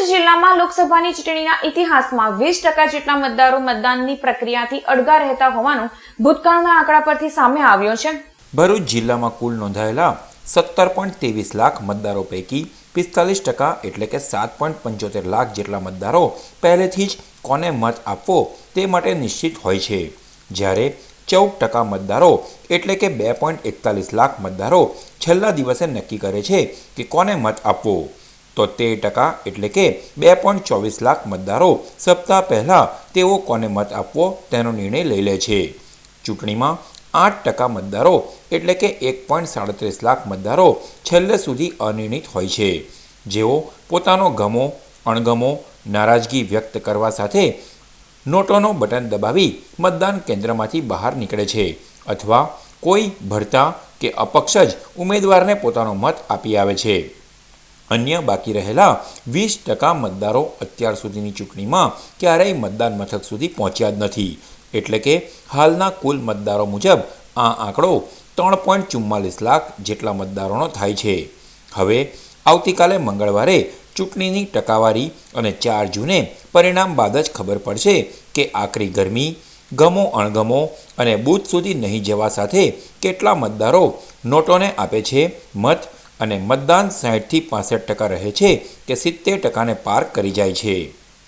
ભરૂચ જિલ્લામાં લોકસભાની ચૂંટણીના ઇતિહાસમાં વીસ ટકા જેટલા મતદારો મતદાનની પ્રક્રિયાથી અડગા રહેતા હોવાનું ભૂતકાળના આંકડા પરથી સામે આવ્યો છે. ભરૂચ જિલ્લામાં કુલ નોંધાયેલા સત્તર પોઈન્ટ ત્રેવીસ લાખ મતદારો પૈકી પિસ્તાલીસ ટકા એટલે કે સાત પોઈન્ટ પંચોતેર લાખ જેટલા મતદારો પહેલેથી જ કોને મત આપવો તે માટે નિશ્ચિત હોય છે. જ્યારે ચૌદ ટકા મતદારો એટલે કે બે પોઈન્ટ એકતાલીસ લાખ મતદારો છેલ્લા દિવસે નક્કી કરે છે કે કોને મત આપવો. તો તેર ટકા એટલે કે બે પોઈન્ટ ચોવીસ લાખ મતદારો સપ્તાહ પહેલાં તેઓ કોને મત આપવો તેનો નિર્ણય લઈ લે છે. ચૂંટણીમાં આઠ ટકા મતદારો એટલે કે એક પોઈન્ટ સાડત્રીસ લાખ મતદારો છેલ્લે સુધી અનિર્ણિત હોય છે. જેઓ પોતાનો ગમો, અણગમો, નારાજગી વ્યક્ત કરવા સાથે નોટોનો બટન દબાવી મતદાન કેન્દ્રમાંથી બહાર નીકળે છે અથવા કોઈ ભરતા કે અપક્ષ જ ઉમેદવારને પોતાનો મત આપી આવે છે. અન્ય બાકી રહેલા વીસ ટકા મતદારો અત્યાર સુધીની ચૂંટણીમાં ક્યારેય મતદાન મથક સુધી પહોંચ્યા જ નથી. એટલે કે હાલના કુલ મતદારો મુજબ આ આંકડો ત્રણ પોઈન્ટ ચુમ્માલીસ લાખ જેટલા મતદારોનો થાય છે. હવે આવતીકાલે મંગળવારે ચૂંટણીની ટકાવારી અને ચાર જૂને પરિણામ બાદ જ ખબર પડશે કે આકરી ગરમી, ગમો અણગમો અને બૂથ સુધી નહીં જવા સાથે કેટલા મતદારો નોટોને આપે છે મત અને મતદાન સાહીઠથી પાસઠ ટકા રહે છે કે સિત્તેર ટકાને પાર કરી જાય છે.